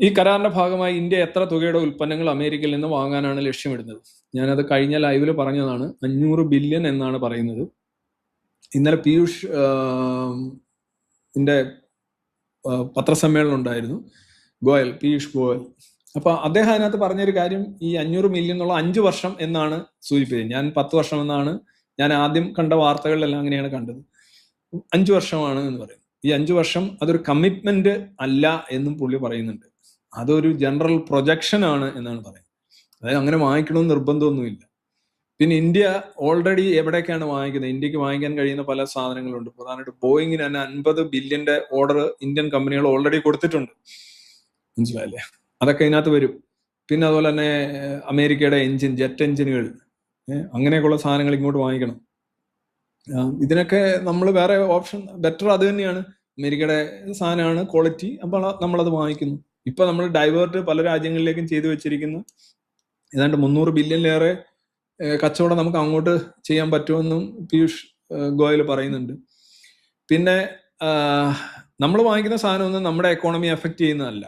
ഈ കരാറിന്റെ ഭാഗമായി ഇന്ത്യ എത്ര തുകയുടെ ഉൽപ്പന്നങ്ങൾ അമേരിക്കയിൽ നിന്ന് വാങ്ങാനാണ് ലക്ഷ്യമിടുന്നത്? ഞാനത് കഴിഞ്ഞ ലൈവിൽ പറഞ്ഞതാണ്. അഞ്ഞൂറ് ബില്യൺ എന്നാണ് പറയുന്നത്. ഇന്നലെ പീയൂഷ് ഇന്റെ ന്റെ പത്രസമ്മേളനം ഉണ്ടായിരുന്നു. ഗോയൽ പീയൂഷ് ഗോയൽ. അപ്പൊ അദ്ദേഹം അതിനകത്ത് പറഞ്ഞൊരു കാര്യം ഈ അഞ്ഞൂറ് മില്യൺ എന്നുള്ള അഞ്ചു വർഷം എന്നാണ് സൂചിപ്പിച്ചത്. ഞാൻ പത്ത് വർഷം എന്നാണ് ഞാൻ ആദ്യം കണ്ട വാർത്തകളിലെല്ലാം അങ്ങനെയാണ് കണ്ടത്. അഞ്ചു വർഷമാണ് എന്ന് പറയുന്നത്. ഈ അഞ്ചു വർഷം അതൊരു കമ്മിറ്റ്മെന്റ് അല്ല എന്നും പുള്ളി പറയുന്നുണ്ട്. അതൊരു ജനറൽ പ്രൊജക്ഷൻ ആണ് എന്നാണ് പറയുന്നത്. അതായത് അങ്ങനെ വാങ്ങിക്കണമെന്ന് നിർബന്ധമൊന്നുമില്ല. പിന്നെ ഇന്ത്യ ഓൾറെഡി എവിടേക്കാണ് വാങ്ങിക്കുന്നത്? ഇന്ത്യയ്ക്ക് വാങ്ങിക്കാൻ കഴിയുന്ന പല സാധനങ്ങളുണ്ട്. പ്രധാനമായിട്ട് ബോയിങ്ങിന് തന്നെ അൻപത് ബില്യന്റെ ഓർഡർ ഇന്ത്യൻ കമ്പനികൾ ഓൾറെഡി കൊടുത്തിട്ടുണ്ട്. മനസ്സിലായില്ലേ? അതൊക്കെ ഇതിനകത്ത് വരും. പിന്നെ അതുപോലെ തന്നെ അമേരിക്കയുടെ എഞ്ചിൻ ജെറ്റ് എഞ്ചിനുകൾ അങ്ങനെയൊക്കെയുള്ള സാധനങ്ങൾ ഇങ്ങോട്ട് വാങ്ങിക്കണം. ഇതിനൊക്കെ നമ്മൾ വേറെ ഓപ്ഷൻ ബെറ്റർ അത് തന്നെയാണ്. അമേരിക്കയുടെ സാധനമാണ് ക്വാളിറ്റി. അപ്പോൾ നമ്മളത് വാങ്ങിക്കുന്നു. ഇപ്പൊ നമ്മൾ ഡൈവേർട്ട് പല രാജ്യങ്ങളിലേക്കും ചെയ്തു വെച്ചിരിക്കുന്നു. ഏതാണ്ട് മുന്നൂറ് ബില്യണിലേറെ കച്ചവടം നമുക്ക് അങ്ങോട്ട് ചെയ്യാൻ പറ്റുമെന്നും പീയൂഷ് ഗോയൽ പറയുന്നുണ്ട്. പിന്നെ നമ്മൾ വാങ്ങിക്കുന്ന സാധനമൊന്നും നമ്മുടെ എക്കോണമി എഫക്റ്റ് ചെയ്യുന്നതല്ല.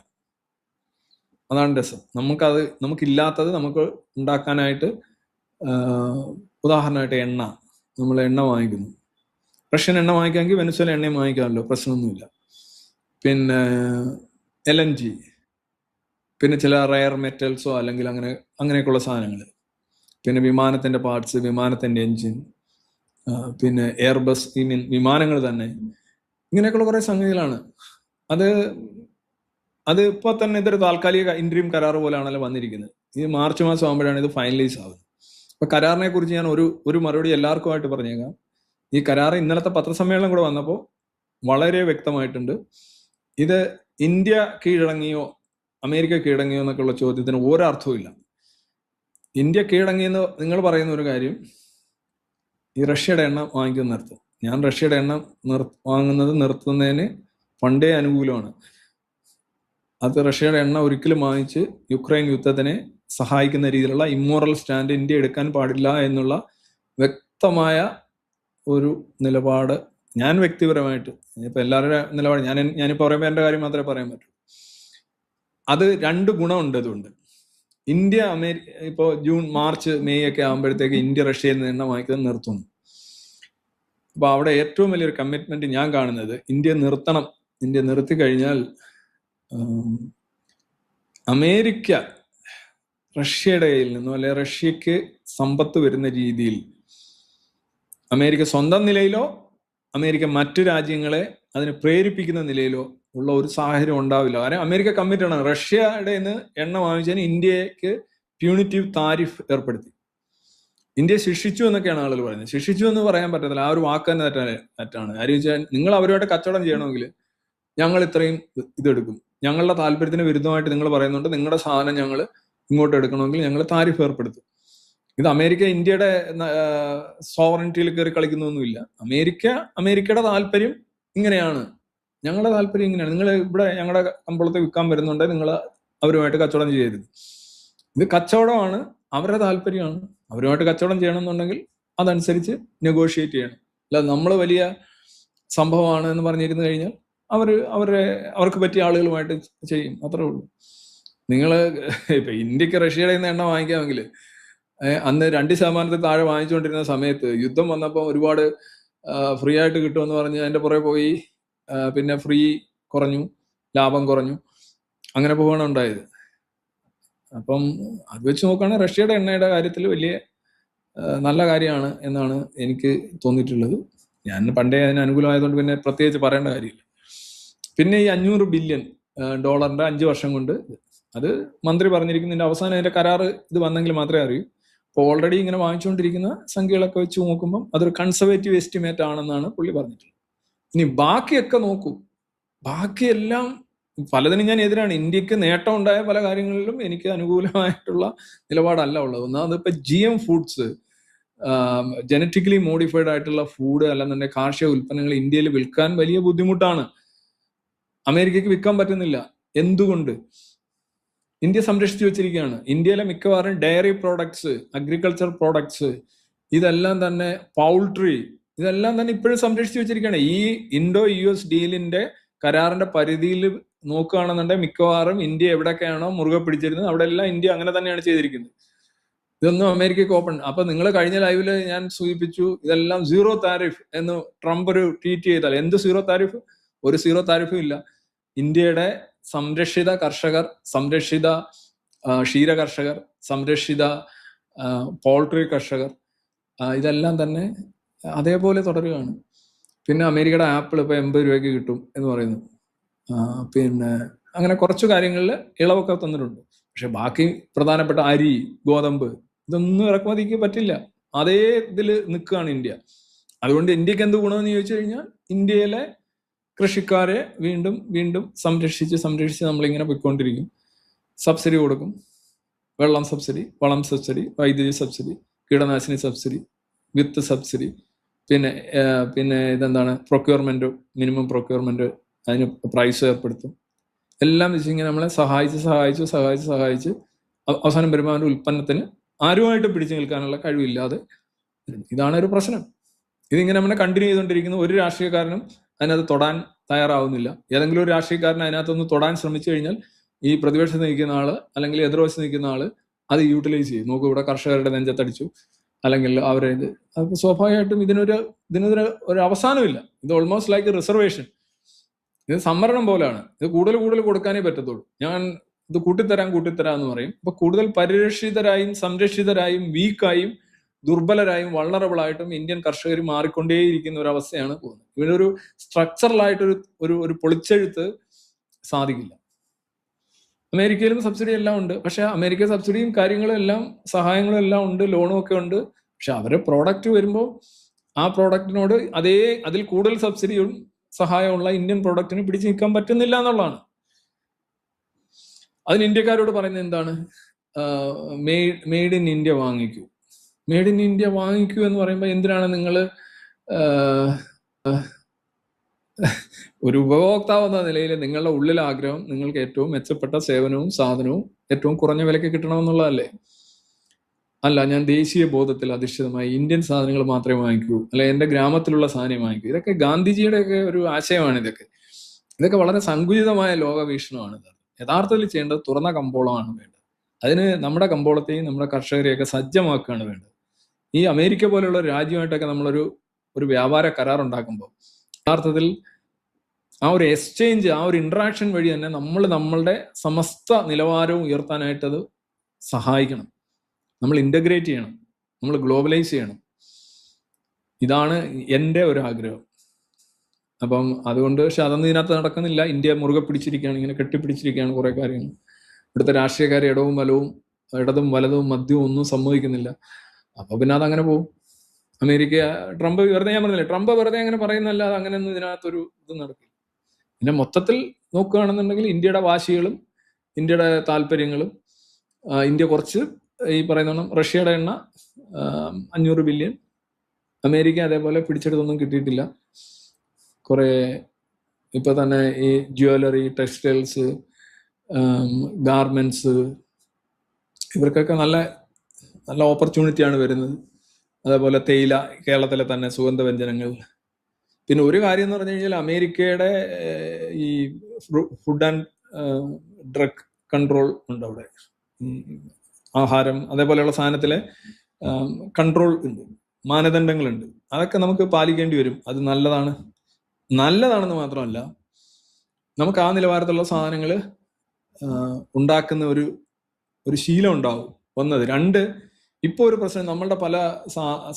അതാണ് രസം. നമുക്കത് നമുക്കില്ലാത്തത് നമുക്ക് ഉണ്ടാക്കാനായിട്ട് ഉദാഹരണമായിട്ട് എണ്ണ. നമ്മൾ എണ്ണ വാങ്ങിക്കുന്നു. റഷ്യൻ എണ്ണ വാങ്ങിക്കാമെങ്കിൽ വെനസ്വല എണ്ണയും വാങ്ങിക്കാമല്ലോ പ്രശ്നമൊന്നുമില്ല. പിന്നെ എൽ എൻ ജി പിന്നെ ചില റയർ മെറ്റൽസോ അല്ലെങ്കിൽ അങ്ങനെ അങ്ങനെയൊക്കെയുള്ള സാധനങ്ങൾ. പിന്നെ വിമാനത്തിന്റെ പാർട്സ് വിമാനത്തിന്റെ എൻജിൻ പിന്നെ എയർബസ് ഈ മീൻ വിമാനങ്ങൾ തന്നെ. ഇങ്ങനെയൊക്കെയുള്ള കുറേ സംഗതികളാണ്. അത് അത് ഇപ്പൊ തന്നെ ഇതൊരു താൽക്കാലിക ഇൻട്രീം കരാർ പോലെയാണല്ലോ വന്നിരിക്കുന്നത്. ഈ മാർച്ച് മാസം ആകുമ്പോഴാണ് ഇത് ഫൈനലൈസ് ആവുന്നത്. അപ്പൊ കരാറിനെ കുറിച്ച് ഞാൻ ഒരു ഒരു മറുപടി എല്ലാവർക്കുമായിട്ട് പറഞ്ഞേക്കാം. ഈ കരാർ ഇന്നലത്തെ പത്രസമ്മേളനം കൂടെ വന്നപ്പോൾ വളരെ വ്യക്തമായിട്ടുണ്ട്. ഇത് ഇന്ത്യ കീഴടങ്ങിയോ അമേരിക്ക കീഴടങ്ങിയോ എന്നൊക്കെയുള്ള ചോദ്യത്തിന് ഒരർത്ഥവും ഇല്ല. ഇന്ത്യ കീഴടങ്ങിയെന്ന് നിങ്ങൾ പറയുന്ന ഒരു കാര്യം ഈ റഷ്യയുടെ എണ്ണം വാങ്ങിക്കുന്ന നിർത്തും. ഞാൻ റഷ്യയുടെ എണ്ണം നിർ വാങ്ങുന്നത് നിർത്തുന്നതിന് പണ്ടേ അനുകൂലമാണ്. അത് റഷ്യയുടെ എണ്ണ ഒരിക്കലും വാങ്ങിച്ച് യുക്രൈൻ യുദ്ധത്തിനെ സഹായിക്കുന്ന രീതിയിലുള്ള ഇമ്മോറൽ സ്റ്റാൻഡ് ഇന്ത്യ എടുക്കാൻ പാടില്ല എന്നുള്ള വ്യക്തമായ ഒരു നിലപാട് ഞാൻ വ്യക്തിപരമായിട്ട് ഇപ്പൊ എല്ലാവരുടെ നിലപാട് ഞാൻ ഞാനിപ്പോ പറയുമ്പോൾ എന്റെ കാര്യം മാത്രമേ പറയാൻ പറ്റൂ. അത് രണ്ട് ഗുണമുണ്ട് അതുകൊണ്ട് ഇന്ത്യ അമേരിക്ക ഇപ്പോ ജൂൺ മാർച്ച് മെയ് ഒക്കെ ആകുമ്പോഴത്തേക്ക് ഇന്ത്യ റഷ്യയിൽ നിന്ന് എണ്ണ വാങ്ങിക്കുന്നത് നിർത്തുന്നു. അപ്പൊ അവിടെ ഏറ്റവും വലിയൊരു കമ്മിറ്റ്മെന്റ് ഞാൻ കാണുന്നത് ഇന്ത്യ നിർത്തണം ഇന്ത്യ നിർത്തി കഴിഞ്ഞാൽ അമേരിക്ക റഷ്യയുടെ കയ്യിൽ നിന്നും അല്ലെ റഷ്യക്ക് സമ്പത്ത് വരുന്ന രീതിയിൽ അമേരിക്ക സ്വന്തം നിലയിലോ അമേരിക്ക മറ്റു രാജ്യങ്ങളെ അതിനെ പ്രേരിപ്പിക്കുന്ന നിലയിലോ ഉള്ള ഒരു സാഹചര്യം ഉണ്ടാവില്ല. കാരണം അമേരിക്ക കമ്മിറ്റഡ് ആണ്. റഷ്യയുടെ നിന്ന് എണ്ണ വാങ്ങിച്ചതിന് ഇന്ത്യയ്ക്ക് പ്യൂണിറ്റീവ് താരിഫ് ഏർപ്പെടുത്തി. ഇന്ത്യ ശിക്ഷിച്ചു എന്നൊക്കെയാണ് ആളുകൾ പറയുന്നത്. ശിക്ഷിച്ചു എന്ന് പറയാൻ പറ്റത്തില്ല. ആ ഒരു വാക്ക് തന്നെ തെറ്റാണ്. കാര്യം വെച്ചാൽ നിങ്ങൾ അവരുമായിട്ട് കച്ചവടം ചെയ്യണമെങ്കിൽ ഞങ്ങൾ ഇത്രയും ഇതെടുക്കും. ഞങ്ങളുടെ താല്പര്യത്തിന് വിരുദ്ധമായിട്ട് നിങ്ങൾ പറയുന്നുണ്ട്. നിങ്ങളുടെ സാധനം ഞങ്ങൾ ഇങ്ങോട്ട് എടുക്കണമെങ്കിൽ ഞങ്ങൾ താരിഫ് ഏർപ്പെടുത്തും. ഇത് അമേരിക്ക ഇന്ത്യയുടെ സോവറിറ്റിയിൽ കയറി കളിക്കുന്നൊന്നുമില്ല. അമേരിക്ക അമേരിക്കയുടെ താല്പര്യം ഇങ്ങനെയാണ്. ഞങ്ങളുടെ താല്പര്യം ഇങ്ങനെയാണ്. നിങ്ങൾ ഇവിടെ ഞങ്ങളുടെ കമ്പളത്തെ വിൽക്കാൻ വരുന്നുണ്ട്. നിങ്ങൾ അവരുമായിട്ട് കച്ചവടം ചെയ്യരുത്. ഇത് കച്ചവടമാണ്. അവരുടെ താല്പര്യമാണ്. അവരുമായിട്ട് കച്ചവടം ചെയ്യണമെന്നുണ്ടെങ്കിൽ അതനുസരിച്ച് നെഗോഷിയേറ്റ് ചെയ്യണം. അല്ല നമ്മൾ വലിയ സംഭവമാണ് എന്ന് പറഞ്ഞിരുന്നു കഴിഞ്ഞാൽ അവർ അവരെ അവർക്ക് പറ്റിയ ആളുകളുമായിട്ട് ചെയ്യും. അത്രേ ഉള്ളൂ. നിങ്ങൾ ഇപ്പൊ ഇന്ത്യയ്ക്ക് റഷ്യയുടെ നിന്ന് എണ്ണ വാങ്ങിക്കാമെങ്കിൽ അന്ന് രണ്ട് ശതമാനത്തിൽ താഴെ വാങ്ങിച്ചുകൊണ്ടിരുന്ന സമയത്ത് യുദ്ധം വന്നപ്പോൾ ഒരുപാട് ഫ്രീ ആയിട്ട് കിട്ടുമെന്ന് പറഞ്ഞ് അതിന്റെ പുറകെ പോയി പിന്നെ ഫ്രീ കുറഞ്ഞു ലാഭം കുറഞ്ഞു. അങ്ങനെ പോവാണ് ഉണ്ടായത്. അപ്പം അത് വെച്ച് നോക്കുകയാണെങ്കിൽ റഷ്യയുടെ എണ്ണയുടെ കാര്യത്തിൽ വലിയ നല്ല കാര്യമാണ് എന്നാണ് എനിക്ക് തോന്നിയിട്ടുള്ളത്. ഞാൻ പണ്ടേ അതിന് അനുകൂലമായതുകൊണ്ട് പിന്നെ പ്രത്യേകിച്ച് പറയേണ്ട കാര്യമില്ല. പിന്നെ ഈ അഞ്ഞൂറ് ബില്യൺ ഡോളറിന്റെ അഞ്ച് വർഷം കൊണ്ട് അത് മന്ത്രി പറഞ്ഞിരിക്കുന്നതിന്റെ അവസാനം അതിന്റെ കരാറ് ഇത് വന്നെങ്കിൽ മാത്രമേ അറിയൂ. അപ്പോൾ ഓൾറെഡി ഇങ്ങനെ വാങ്ങിച്ചുകൊണ്ടിരിക്കുന്ന സംഖ്യകളൊക്കെ വെച്ച് നോക്കുമ്പം അതൊരു കൺസർവേറ്റീവ് എസ്റ്റിമേറ്റ് ആണെന്നാണ് പുള്ളി പറഞ്ഞിട്ടുള്ളത്. ഇനി ബാക്കിയൊക്കെ നോക്കൂ. ബാക്കിയെല്ലാം പലതിനും ഞാൻ എതിരാണ്. ഇന്ത്യയ്ക്ക് നേട്ടം ഉണ്ടായ പല കാര്യങ്ങളിലും എനിക്ക് അനുകൂലമായിട്ടുള്ള നിലപാടല്ല ഉള്ളത്. ഒന്നാമത് ഇപ്പൊ G M foods genetically modified ആയിട്ടുള്ള ഫുഡ് അല്ലെന്നെ കാർഷിക ഉൽപ്പന്നങ്ങൾ ഇന്ത്യയിൽ വിൽക്കാൻ വലിയ ബുദ്ധിമുട്ടാണ്. അമേരിക്കക്ക് വിൽക്കാൻ പറ്റുന്നില്ല. എന്തുകൊണ്ട്? ഇന്ത്യ സംരക്ഷിച്ചു വെച്ചിരിക്കുകയാണ്. ഇന്ത്യയിലെ മിക്കവാറും ഡയറി പ്രോഡക്ട്സ് അഗ്രികൾച്ചർ പ്രോഡക്ട്സ് ഇതെല്ലാം തന്നെ പൗൾട്രി ഇതെല്ലാം തന്നെ ഇപ്പോഴും സംരക്ഷിച്ചു വെച്ചിരിക്കുകയാണ്. ഈ ഇൻഡോ യു എസ് ഡീലിന്റെ കരാറിന്റെ പരിധിയിൽ നോക്കുകയാണെന്നുണ്ടെങ്കിൽ മിക്കവാറും ഇന്ത്യ എവിടെയൊക്കെയാണോ മുറുകെ പിടിച്ചിരുന്നത്. അവിടെ എല്ലാം ഇന്ത്യ അങ്ങനെ തന്നെയാണ് ചെയ്തിരിക്കുന്നത്. ഇതൊന്നും അമേരിക്കയ്ക്ക് ഓപ്പൺ അപ്പൊ നിങ്ങൾ കഴിഞ്ഞ ലൈവിൽ ഞാൻ സൂചിപ്പിച്ചു ഇതെല്ലാം സീറോ താരിഫ് എന്ന് ട്രംപ് ഒരു ട്വീറ്റ് ചെയ്താൽ. എന്ത് സീറോ താരിഫ് ഒരു സീറോ താരിഫും ഇല്ല. ഇന്ത്യയുടെ സംരക്ഷിത കർഷകർ സംരക്ഷിത ക്ഷീര കർഷകർ സംരക്ഷിത പോൾട്രി കർഷകർ ഇതെല്ലാം തന്നെ അതേപോലെ തുടരുകയാണ്. പിന്നെ അമേരിക്കയുടെ ആപ്പിൾ ഇപ്പൊ എൺപത് രൂപയ്ക്ക് കിട്ടും എന്ന് പറയുന്നു. പിന്നെ അങ്ങനെ കുറച്ച് കാര്യങ്ങളിൽ ഇളവൊക്കെ തന്നിട്ടുണ്ട്. പക്ഷെ ബാക്കി പ്രധാനപ്പെട്ട അരി ഗോതമ്പ് ഇതൊന്നും ഇറക്കുമതിക്ക് പറ്റില്ല. അതേ ഇതിൽ നിൽക്കുകയാണ് ഇന്ത്യ. അതുകൊണ്ട് ഇന്ത്യയ്ക്ക് എന്ത് ഗുണമെന്ന് ചോദിച്ചു കഴിഞ്ഞാൽ ഇന്ത്യയിലെ കൃഷിക്കാരെ വീണ്ടും വീണ്ടും സംരക്ഷിച്ച് സംരക്ഷിച്ച് നമ്മളിങ്ങനെ പോയിക്കൊണ്ടിരിക്കും. സബ്സിഡി കൊടുക്കും. വെള്ളം സബ്സിഡി വളം സബ്സിഡി വൈദ്യുതി സബ്സിഡി കീടനാശിനി സബ്സിഡി വിത്ത് സബ്സിഡി പിന്നെ പിന്നെ ഇതെന്താണ്? പ്രൊക്യൂർമെന്റ് മിനിമം പ്രൊക്യൂർമെന്റ് അതിന് പ്രൈസ് ഏർപ്പെടുത്തും. എല്ലാം വെച്ച് ഇങ്ങനെ നമ്മളെ സഹായിച്ച് സഹായിച്ച് സഹായിച്ച് സഹായിച്ച് അവസാനം വരുമ്പോൾ അവന്റെ ഉൽപ്പന്നത്തിന് ആരുമായിട്ട് പിടിച്ചു നിൽക്കാനുള്ള കഴിവില്ലാതെ. ഇതാണ് ഒരു പ്രശ്നം. ഇതിങ്ങനെ നമ്മളെ കണ്ടിന്യൂ ചെയ്തുകൊണ്ടിരിക്കുന്ന ഒരു രാഷ്ട്രീയക്കാരനും അതിനകത്ത് തൊടാൻ തയ്യാറാവുന്നില്ല. ഏതെങ്കിലും ഒരു രാഷ്ട്രീയക്കാരൻ അതിനകത്തൊന്ന് തൊടാൻ ശ്രമിച്ചു കഴിഞ്ഞാൽ ഈ പ്രതിപക്ഷത്ത് നിൽക്കുന്ന ആൾ അല്ലെങ്കിൽ എതിർവശത്ത് നിൽക്കുന്ന ആൾ അത് യൂട്ടിലൈസ് ചെയ്യും. നോക്കൂ ഇവിടെ കർഷകരുടെ നെഞ്ചത്തടിച്ചു. അല്ലെങ്കിൽ അവരെ ഇത് സ്വാഭാവികമായിട്ടും ഇതിനൊരു ഇതിനൊരു ഒരു അവസാനമില്ല. ഇത് ഓൾമോസ്റ്റ് ലൈക്ക് റിസർവേഷൻ ഇത് സംവരണം പോലെയാണ് ഇത് കൂടുതൽ കൂടുതൽ കൊടുക്കാനേ പറ്റത്തുള്ളൂ. ഞാൻ ഇത് കൂട്ടിത്തരാൻ കൂട്ടിത്തരാം എന്ന് പറയും. അപ്പൊ കൂടുതൽ പരിരക്ഷിതരായും സംരക്ഷിതരായും വീക്കായും ദുർബലരായും വള്ളറബിൾ ആയിട്ടും ഇന്ത്യൻ കർഷകർ മാറിക്കൊണ്ടേയിരിക്കുന്ന ഒരു അവസ്ഥയാണ് പോകുന്നത്. ഇവിടെ ഒരു സ്ട്രക്ചറലായിട്ടൊരു ഒരു ഒരു പൊളിച്ചെഴുത്ത് സാധിക്കില്ല. അമേരിക്കയിലും സബ്സിഡി എല്ലാം ഉണ്ട്. പക്ഷെ അമേരിക്ക സബ്സിഡിയും കാര്യങ്ങളും എല്ലാം സഹായങ്ങളും എല്ലാം ഉണ്ട് ലോണും ഒക്കെ ഉണ്ട്. പക്ഷെ അവരെ പ്രോഡക്റ്റ് വരുമ്പോൾ ആ പ്രോഡക്റ്റിനോട് അതേ അതിൽ കൂടുതൽ സബ്സിഡിയും സഹായമുള്ള ഇന്ത്യൻ പ്രോഡക്റ്റിന് പിടിച്ചു നിൽക്കാൻ പറ്റുന്നില്ല എന്നുള്ളതാണ്. അതിന് ഇന്ത്യക്കാരോട് പറയുന്നത് എന്താണ്? മെയ്ഡ് ഇൻ ഇന്ത്യ വാങ്ങിക്കൂ. മെയ്ഡ് ഇൻ ഇന്ത്യ വാങ്ങിക്കൂ എന്ന് പറയുമ്പോൾ എന്തിനാണ് നിങ്ങൾ ഒരു ഉപഭോക്താവ് എന്ന നിലയിൽ നിങ്ങളുടെ ഉള്ളിൽ ആഗ്രഹം നിങ്ങൾക്ക് ഏറ്റവും മെച്ചപ്പെട്ട സേവനവും സാധനവും ഏറ്റവും കുറഞ്ഞ വിലയ്ക്ക് കിട്ടണമെന്നുള്ളതല്ലേ? അല്ല ഞാൻ ദേശീയ ബോധത്തിൽ അധിഷ്ഠിതമായി ഇന്ത്യൻ സാധനങ്ങൾ മാത്രമേ വാങ്ങിക്കൂ. അല്ലെ എന്റെ ഗ്രാമത്തിലുള്ള സാധനം വാങ്ങിക്കൂ. ഇതൊക്കെ ഗാന്ധിജിയുടെ ഒക്കെ ഒരു ആശയമാണ് ഇതൊക്കെ. ഇതൊക്കെ വളരെ സങ്കുചിതമായ ലോകവീക്ഷണമാണ് ഇത്. യഥാർത്ഥത്തിൽ ചെയ്യേണ്ടത് തുറന്ന കമ്പോളമാണ് വേണ്ടത്. അതിന് നമ്മുടെ കമ്പോളത്തെയും നമ്മുടെ കർഷകരെയൊക്കെ സജ്ജമാക്കുകയാണ് വേണ്ടത്. ഈ അമേരിക്ക പോലെയുള്ള ഒരു രാജ്യമായിട്ടൊക്കെ നമ്മളൊരു ഒരു വ്യാപാര കരാർ ഉണ്ടാക്കുമ്പോൾ യഥാർത്ഥത്തിൽ ആ ഒരു എക്സ്ചേഞ്ച് ആ ഒരു ഇന്ററാക്ഷൻ വഴി തന്നെ നമ്മൾ നമ്മളുടെ സമസ്ത നിലവാരവും ഉയർത്താനായിട്ട് അത് സഹായിക്കണം. നമ്മൾ ഇന്റഗ്രേറ്റ് ചെയ്യണം. നമ്മൾ ഗ്ലോബലൈസ് ചെയ്യണം. ഇതാണ് എന്റെ ഒരു ആഗ്രഹം. അപ്പം അതുകൊണ്ട് പക്ഷെ അതൊന്നും ഇതിനകത്ത് നടക്കുന്നില്ല. ഇന്ത്യ മുറുകെ പിടിച്ചിരിക്കുകയാണ് ഇങ്ങനെ കെട്ടിപ്പിടിച്ചിരിക്കുകയാണ് കുറേ കാര്യങ്ങൾ. ഇവിടുത്തെ രാഷ്ട്രീയക്കാർ ഇടവും വലവും ഇടതും വലതും മദ്യവും ഒന്നും സംഭവിക്കുന്നില്ല അപ്പൊ പിന്നെ അതങ്ങനെ പോകും അമേരിക്ക ട്രംപ് വെറുതെ ഞാൻ പറഞ്ഞില്ലേ ട്രംപ് വെറുതെ അങ്ങനെ പറയുന്നല്ലാതെ അങ്ങനെയൊന്നും ഇതിനകത്തൊരു ഇത് നടക്കില്ല. പിന്നെ മൊത്തത്തിൽ നോക്കുകയാണെന്നുണ്ടെങ്കിൽ ഇന്ത്യയുടെ വാശികളും ഇന്ത്യയുടെ താല്പര്യങ്ങളും ഇന്ത്യ കുറച്ച് ഈ പറയുന്ന റഷ്യയുടെ എണ്ണ അഞ്ഞൂറ് ബില്യൺ അമേരിക്ക അതേപോലെ പിടിച്ചെടുത്തൊന്നും കിട്ടിയിട്ടില്ല. കുറേ ഇപ്പൊ തന്നെ ഈ ജ്വല്ലറി ടെക്സ്റ്റൈൽസ് ഗാർമെന്റ്സ് ഇവർക്കൊക്കെ നല്ല നല്ല ഓപ്പർച്യൂണിറ്റിയാണ് വരുന്നത്. അതേപോലെ തേയില കേരളത്തിലെ തന്നെ സുഗന്ധവ്യഞ്ജനങ്ങൾ പിന്നെ ഒരു കാര്യം എന്ന് പറഞ്ഞു കഴിഞ്ഞാൽ അമേരിക്കയുടെ ഈ ഫുഡ് ആൻഡ് ഡ്രഗ് കൺട്രോൾ ഉണ്ട് അവിടെ. ആഹാരം അതേപോലെയുള്ള സാധനത്തിലെ കൺട്രോൾ ഉണ്ട്. മാനദണ്ഡങ്ങളുണ്ട്. അതൊക്കെ നമുക്ക് പാലിക്കേണ്ടി വരും. അത് നല്ലതാണ്. നല്ലതാണെന്ന് മാത്രമല്ല നമുക്ക് ആ നിലവാരത്തിലുള്ള സാധനങ്ങൾ ഉണ്ടാക്കുന്ന ഒരു ഒരു ശീലം ഉണ്ടാവും. ഒന്നത്. രണ്ട് ഇപ്പോൾ ഒരു പ്രശ്നം നമ്മളുടെ പല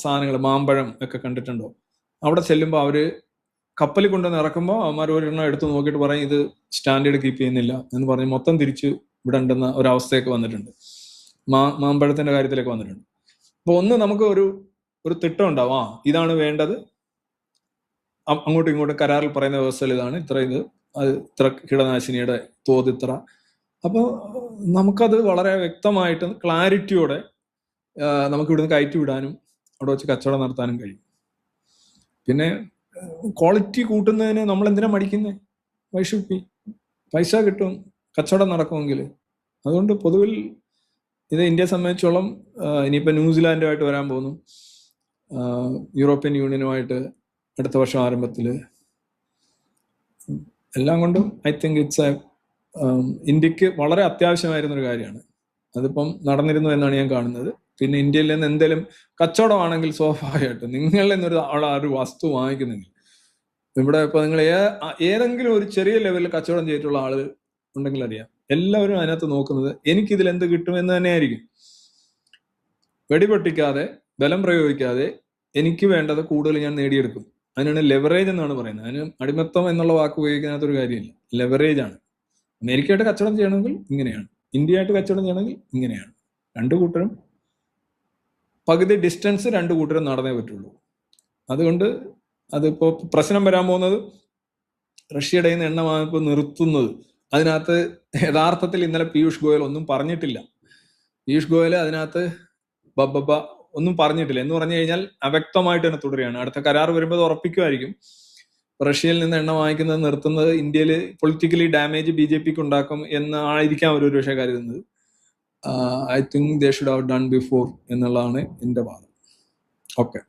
സാധനങ്ങൾ മാമ്പഴം ഒക്കെ കണ്ടിട്ടുണ്ടോ? അവിടെ ചെല്ലുമ്പോൾ അവർ കപ്പലിൽ കൊണ്ടുവന്ന് ഇറക്കുമ്പോൾ അവന്മാർ ഒരെണ്ണം എടുത്ത് നോക്കിയിട്ട് പറയും ഇത് സ്റ്റാൻഡേർഡ് കീപ്പ് ചെയ്യുന്നില്ല എന്ന് പറഞ്ഞ് മൊത്തം തിരിച്ച് വിടേണ്ടുന്ന ഒരവസ്ഥയൊക്കെ വന്നിട്ടുണ്ട്. മാ മാമ്പഴത്തിന്റെ കാര്യത്തിലൊക്കെ വന്നിട്ടുണ്ട്. അപ്പൊ ഒന്ന് നമുക്ക് ഒരു ഒരു തിട്ടം ഉണ്ടാവും. ആ ഇതാണ് വേണ്ടത്. അങ്ങോട്ടും ഇങ്ങോട്ടും കരാറിൽ പറയുന്ന വ്യവസ്ഥയിൽ ഇതാണ്. ഇത്ര ഇത് അത് ഇത്ര കീടനാശിനിയുടെ തോത് ഇത്ര. അപ്പോൾ നമുക്കത് വളരെ വ്യക്തമായിട്ട് ക്ലാരിറ്റിയോടെ നമുക്ക് ഇവിടുന്ന് കയറ്റി വിടാനും അവിടെ വെച്ച് കച്ചവടം നടത്താനും കഴിയും. പിന്നെ ക്വാളിറ്റി കൂട്ടുന്നതിന് നമ്മൾ എന്തിനാ മടിക്കുന്നത് വൈഷുപ്പി പൈസ കിട്ടും കച്ചവടം നടക്കുമെങ്കിൽ അതുകൊണ്ട് പൊതുവിൽ ഇത് ഇന്ത്യയെ സംബന്ധിച്ചോളം ഇനിയിപ്പോൾ ന്യൂസിലാൻഡുമായിട്ട് വരാൻ പോകുന്നു. യൂറോപ്യൻ യൂണിയനുമായിട്ട് അടുത്ത വർഷം ആരംഭത്തിൽ എല്ലാം കൊണ്ടും ഐ തിങ്ക് ഇറ്റ്സ് എ ഇന്ത്യയ്ക്ക് വളരെ അത്യാവശ്യമായിരുന്നൊരു കാര്യമാണ്. അതിപ്പം നടന്നിരുന്നു എന്നാണ് ഞാൻ കാണുന്നത്. പിന്നെ ഇന്ത്യയിൽ നിന്ന് എന്തെങ്കിലും കച്ചവടമാണെങ്കിൽ സ്വാഭാവികമായിട്ടും ആൾ ആ ഒരു വസ്തു വാങ്ങിക്കുന്നെങ്കിൽ. ഇവിടെ ഇപ്പൊ നിങ്ങൾ ഏതെങ്കിലും ഒരു ചെറിയ ലെവലിൽ കച്ചവടം ചെയ്തിട്ടുള്ള ആൾ ഉണ്ടെങ്കിൽ അറിയാം. എല്ലാവരും അതിനകത്ത് നോക്കുന്നത് എനിക്ക് ഇതിൽ എന്ത് കിട്ടുമെന്ന് തന്നെയായിരിക്കും. വെടിപൊട്ടിക്കാതെ ബലം പ്രയോഗിക്കാതെ എനിക്ക് വേണ്ടത് കൂടുതൽ ഞാൻ നേടിയെടുക്കും. അതിനാണ് ലെവറേജ് എന്നാണ് പറയുന്നത്. അതിന് അടിമത്തം എന്നുള്ള വാക്ക് ഉപയോഗിക്കുന്നതിനകത്ത് ഒരു കാര്യമില്ല. ലെവറേജ് ആണ്. അമേരിക്കയായിട്ട് കച്ചവടം ചെയ്യണമെങ്കിൽ ഇങ്ങനെയാണ്. ഇന്ത്യയായിട്ട് കച്ചവടം ചെയ്യണമെങ്കിൽ ഇങ്ങനെയാണ്. രണ്ടു കൂട്ടരും പകുതി ഡിസ്റ്റൻസ് രണ്ട് കൂട്ടരും നടന്നേ പറ്റുള്ളൂ. അതുകൊണ്ട് അതിപ്പോ പ്രശ്നം വരാൻ പോകുന്നത് റഷ്യയുടെ നിന്ന് എണ്ണ വാങ്ങിപ്പ് നിർത്തുന്നത്. അതിനകത്ത് യഥാർത്ഥത്തിൽ ഇന്നലെ പീയൂഷ് ഗോയൽ ഒന്നും പറഞ്ഞിട്ടില്ല. പീയൂഷ് ഗോയൽ അതിനകത്ത് ബബ്ബ ഒന്നും പറഞ്ഞിട്ടില്ല. എന്ന് പറഞ്ഞു കഴിഞ്ഞാൽ അവ്യക്തമായിട്ട് തന്നെ തുടരുകയാണ്. അടുത്ത കരാർ വരുമ്പോൾ ഉറപ്പിക്കുമായിരിക്കും. റഷ്യയിൽ നിന്ന് എണ്ണ വാങ്ങിക്കുന്നത് നിർത്തുന്നത് ഇന്ത്യയിൽ പൊളിറ്റിക്കലി ഡാമേജ് ബി ജെ പിക്ക് ഉണ്ടാക്കും എന്നായിരിക്കാം അവർ ഒരുപക്ഷെ കരുതുന്നത്. I think they should have done before എന്നുള്ളതാണ് എന്റെ വാദം. ഓക്കെ